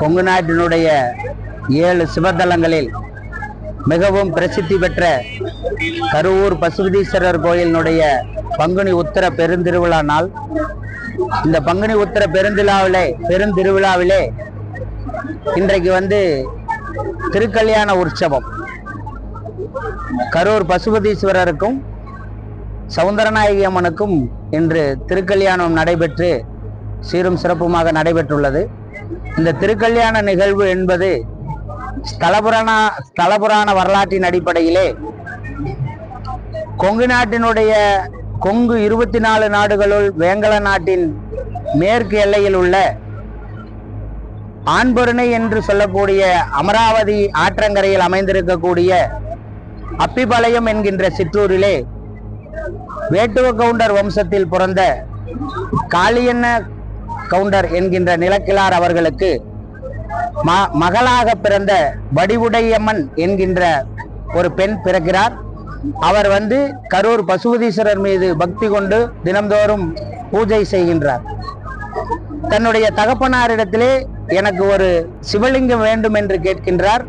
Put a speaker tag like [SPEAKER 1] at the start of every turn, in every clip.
[SPEAKER 1] கொங்கு நாட்டினுடைய ஏழு சிவத்தலங்களில் மிகவும் பிரசித்தி பெற்ற கருவூர் பசுபதீஸ்வரர் கோயிலினுடைய பங்குனி உத்தர பெருந்திருவிழா நாள். இந்த பங்குனி உத்தர பெருந்திழாவிலே பெருந்திருவிழாவிலே இன்றைக்கு வந்து திருக்கல்யாண உற்சவம். கரூர் பசுபதீஸ்வரருக்கும் சவுந்தரநாயகி அம்மனுக்கும் இன்று திருக்கல்யாணம் நடைபெற்று சீரும் சிறப்புமாக நடைபெற்றுள்ளது. இந்த திருக்கல்யாண நிகழ்வு என்பது ஸ்தலபுராண ஸ்தலபுராண வரலாற்றின் அடிப்படையிலே கொங்கு நாட்டினுடைய கொங்கு இருபத்தி நாலு நாடுகளுள் வேங்கல நாட்டின் மேற்கு எல்லையில் உள்ள ஆண்பொருணை என்று சொல்லக்கூடிய அமராவதி ஆற்றங்கரையில் அமைந்திருக்கக்கூடிய அப்பிபாளையம் என்கின்ற சிற்றூரிலே வேட்டுவ கவுண்டர் வம்சத்தில் பிறந்த காளியண்ண கவுண்டர் என்கின்ற நிலக்கிழார் அவர்களுக்கு ம- மகளாக பிறந்த வடிவுடையம்மன் என்கின்ற ஒரு பெண் பிறக்கிறார். அவர் வந்து கரூர் பசுபதீஸ்வரர் மீது பக்தி கொண்டு தினம்தோறும் பூஜை செய்கின்றார். தன்னுடைய தகப்பனாரிடத்திலே எனக்கு ஒரு சிவலிங்கம் வேண்டும் என்று கேட்கின்றார்.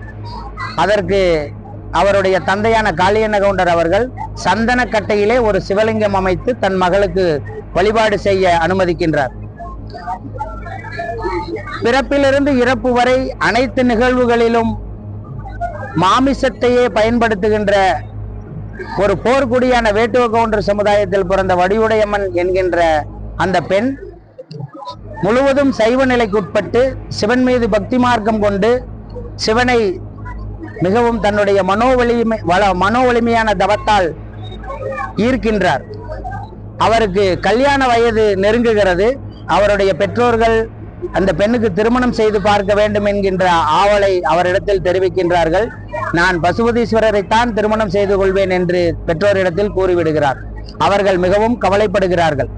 [SPEAKER 1] அதற்கு அவருடைய தந்தையான காளியண்ண கவுண்டர் அவர்கள் சந்தனக்கட்டையிலே ஒரு சிவலிங்கம் அமைத்து தன் மகளுக்கு வழிபாடு செய்ய அனுமதிக்கின்றார். பிறப்பிலிருந்து இறப்பு வரை அனைத்து நிகழ்வுகளிலும் மாமிசத்தையே பயன்படுத்துகின்ற ஒரு போர்க்குடியான வேட்டுவ கவுண்டர் சமுதாயத்தில் பிறந்த வடிவுடையம்மன் என்கின்ற அந்த பெண் முழுவதும் சைவ நிலைக்குட்பட்டு சிவன் மீது பக்தி மார்க்கம் கொண்டு சிவனை மிகவும் தன்னுடைய மனோ வலிமை வள மனோ வலிமையான தவத்தால் ஈர்க்கின்றார். அவருக்கு கல்யாண வயது நெருங்குகிறது. அவருடைய பெற்றோர்கள் அந்த பெண்ணுக்கு திருமணம் செய்து பார்க்க வேண்டும் என்கின்ற ஆவலை அவரிடத்தில் தெரிவிக்கின்றார்கள். நான் பசுபதீஸ்வரரைத்தான் திருமணம் செய்து கொள்வேன் என்று பெற்றோரிடத்தில் கூறிவிடுகிறார். அவர்கள் மிகவும் கவலைப்படுகிறார்கள்.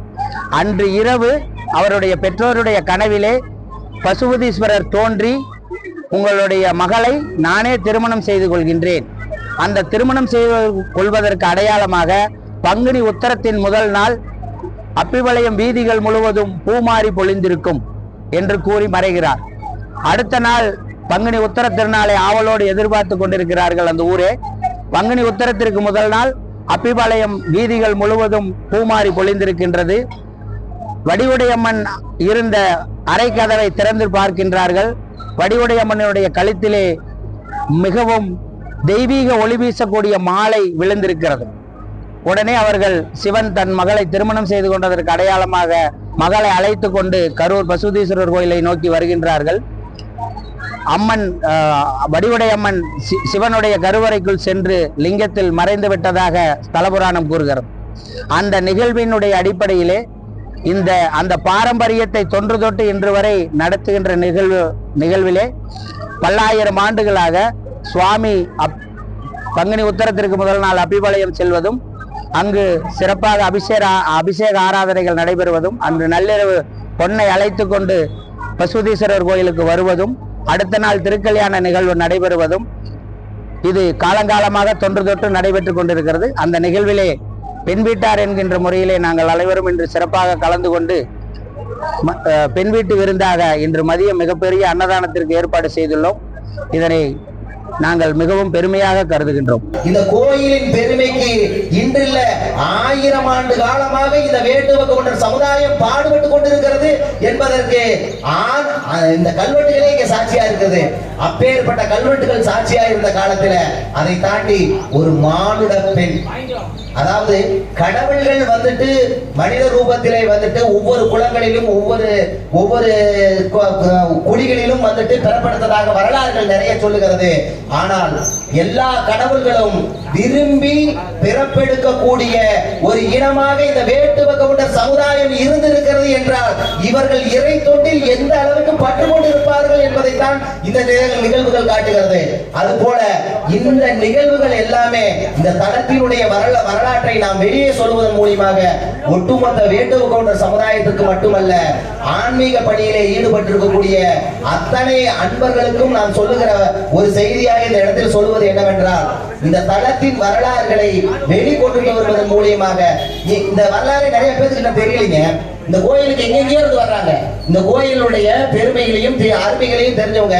[SPEAKER 1] அன்று இரவு அவருடைய பெற்றோருடைய கனவிலே பசுபதீஸ்வரர் தோன்றி உங்களுடைய மகளை நானே திருமணம் செய்து கொள்கின்றேன். அந்த திருமணம் செய்து கொள்வதற்கு அடையாளமாக பங்குனி உத்தரத்தின் முதல் நாள் அப்பிவளையம் வீதிகள் முழுவதும் பூமாறி பொழிந்திருக்கும் என்று கூறி மறைகிறார். அடுத்த நாள் பங்குனி உத்தர திருநாளை ஆவலோடு எதிர்பார்த்து கொண்டிருக்கிறார்கள் அந்த ஊரே. பங்குனி உத்தரத்திற்கு முதல் நாள் அப்பிபாளையம் வீதிகள் முழுவதும் பூமாறி பொழிந்திருக்கின்றது. வடிவுடையம்மன் இருந்த அரைக்கதவை திறந்து பார்க்கின்றார்கள். வடிவுடையம்மனுடைய கழுத்திலே மிகவும் தெய்வீக ஒளி வீசக்கூடிய மாலை விழுந்திருக்கிறது. உடனே அவர்கள் சிவன் தன் மகளை திருமணம் செய்து கொண்டதற்கு அடையாளமாக மகளை அழைத்து கொண்டு கரூர் பசுதீஸ்வரர் கோயிலை நோக்கி வருகின்றார்கள். அம்மன் வடிவுடை வடிவுடையம்மன் சி- சிவனுடைய கருவறைக்குள் சென்று லிங்கத்தில் மறைந்து விட்டதாக ஸ்தலபுராணம் கூறுகிறது. அந்த நிகழ்வினுடைய அடிப்படையிலே இந்த அந்த பாரம்பரியத்தை தொன்று தொட்டு இன்று வரை நடத்துகின்ற நிகழ்வு நிகழ்விலே பல்லாயிரம் ஆண்டுகளாக சுவாமி அப் பங்குனி உத்தரத்திற்கு முதல் நாள் அபிபாளையம் செல்வதும் அங்கு சிறப்பாக அபிஷேக அபிஷேக ஆராதனைகள் நடைபெறுவதும் அன்று நள்ளிரவு பொன்னை அழைத்து கொண்டு பசுதீஸ்வரர் கோயிலுக்கு வருவதும் அடுத்த நாள் திருக்கல்யாண நிகழ்வு நடைபெறுவதும் இது காலங்காலமாக தொன்று தொட்டு நடைபெற்று கொண்டிருக்கிறது. அந்த நிகழ்விலே பெண் வீட்டார் என்கின்ற முறையிலே நாங்கள் அனைவரும் இன்று சிறப்பாக கலந்து கொண்டு பெண் வீட்டு விருந்தாக இன்று மதியம் மிகப்பெரிய அன்னதானத்திற்கு ஏற்பாடு செய்துள்ளோம். இதனை நாங்கள் மிகவும் பெருமையாக கருதுகின்றோம்.
[SPEAKER 2] இந்த கோயிலின் பெருமைக்கு இன்றில்ல ஆயிரம் ஆண்டு காலமாக இந்த வேட்டுவ கவுண்டர் சமுதாயம் பாடுபட்டு கொண்டிருக்கிறது என்பதற்கு இந்த கல்வெட்டுகளே இங்க சாட்சியா இருக்குது. அப்பேற்பட்ட கல்வெட்டுகள் சாட்சியா இருந்த காலத்துல அதை தாண்டி ஒரு மானுட பெண். அதாவது கடவுள்கள் வந்துட்டு மனித ரூபத்திலே வந்துட்டு ஒவ்வொரு குளங்களிலும் ஒவ்வொரு ஒவ்வொரு குடிகளிலும் வந்துட்டு பெறப்படுத்ததாக வரலாறுகள் நிறைய சொல்லுகிறது. ஆனால் எல்லா கடவுள்களும் விரும்பி பிறப்பெடுக்கக்கூடிய ஒரு இனமாக இந்த வேட்டுவ கவுண்டர் சமுதாயம் இருந்திருக்கிறது என்றால் இவர்கள் இறை தொட்டில் எந்த அளவுக்கு பற்று கொண்டிருப்பார்கள் என்பதைத்தான் இந்த நிகழ்வுகள் காட்டுகிறது. அதுபோல இந்த நிகழ்வுகள் எல்லாமே இந்த தளத்தினுடைய வரல வரலாற்றை நாம் வெளியே சொல்வதன் மூலியமாக ஒட்டுமொத்த வேட்டுவ கவுண்டர் சமுதாயத்திற்கு மட்டுமல்ல ஆன்மீக பணியிலே ஈடுபட்டிருக்கக்கூடிய அத்தனை அன்பர்களுக்கும் நான் சொல்லுகிற ஒரு செய்தியாக இந்த இடத்தில் சொல்வது என்னவென்றால் இந்த தளத்தின் வரலாறுகளை வெளிக்கொண்டு வருவதன் மூலியமாக இந்த வரலாறு நிறைய பேருக்கு இன்னும் தெரியலைங்க. இந்த கோயிலுக்கு எங்கெங்கயோ இருந்து வர்றாங்க. இந்த கோயிலுடைய பெருமைகளையும் அருமைகளையும் தெரிஞ்சவங்க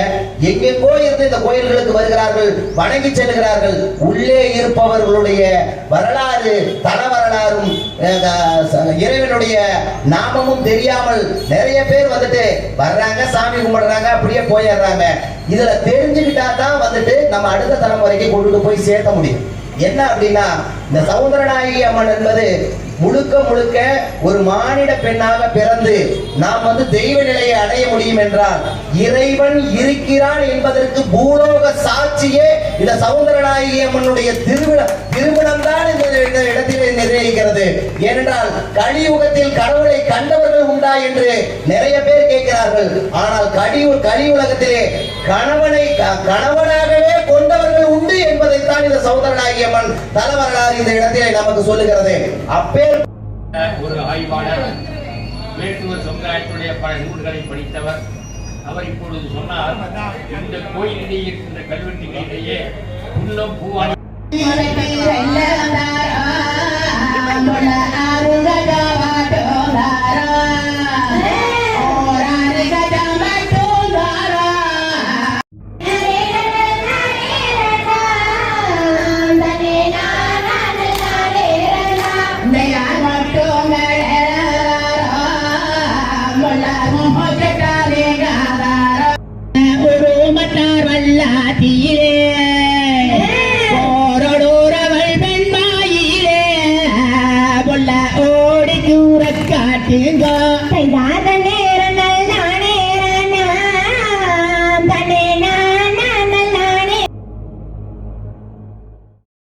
[SPEAKER 2] எங்கெங்கோ இருந்து இந்த கோயில்களுக்கு வருகிறார்கள் வணங்கி செல்கிறார்கள் உள்ளே இருப்பவர்களுடைய வரலாறு தல இறைவனுடைய நாமமும் தெரியாமல் நிறைய பேர் வந்துட்டு வர்றாங்க சாமி கும்பிடுறாங்க அப்படியே போயிடுறாங்க. இதுல தெரிஞ்சுக்கிட்டா தான் வந்துட்டு நம்ம அடுத்த தலைமுறைக்கு கொண்டு போய் சேர்க்க முடியும். என்ன அப்படின்னா இந்த சௌந்தரநாயகி அம்மன் என்பது முழுக்க முழுக்க ஒரு மானிட பெண்ணாக பிறந்து நாம் வந்து தெய்வ நிலையை அடைய முடியும் என்றால் இறைவன் இருக்கிறான் என்பதற்கு பூலோக சாட்சியே இந்த சௌந்தரநாயகி அம்மனுடைய திருமணம் திருமணம் தான் இந்த இந்த இடத்திலே நிர்ணயிக்கிறது ஏனென்றால் கலியுகத்தில் கடவுளை கண்டவர்கள் உண்டா என்று நிறைய பேர் கேட்கிறார்கள். ஆனால் கலி கலியுலகத்திலே கணவனை கணவனாகவே கொண்டவர்கள் உண்டு என்பதைத்தான் இந்த சௌந்தரநாயகி அம்மன் தல வரலாறு இந்த இடத்திலே நமக்கு சொல்லுகிறது. அப்பேர்
[SPEAKER 3] ஒரு ஆய்வாளர் வேட்டுவர் சமுதாயத்துடைய பல நூல்களை படித்தவர். அவர் இப்பொழுது சொன்னார் இந்த கோயிலிலே இருக்கின்ற கல்வெட்டுகளிலேயே உள்ளம் பூவாணி
[SPEAKER 4] வல்லாத்தியிலே போரடோரவள் பெண்மாயிலே பொல்ல ஓடி கூற காட்டுங்க.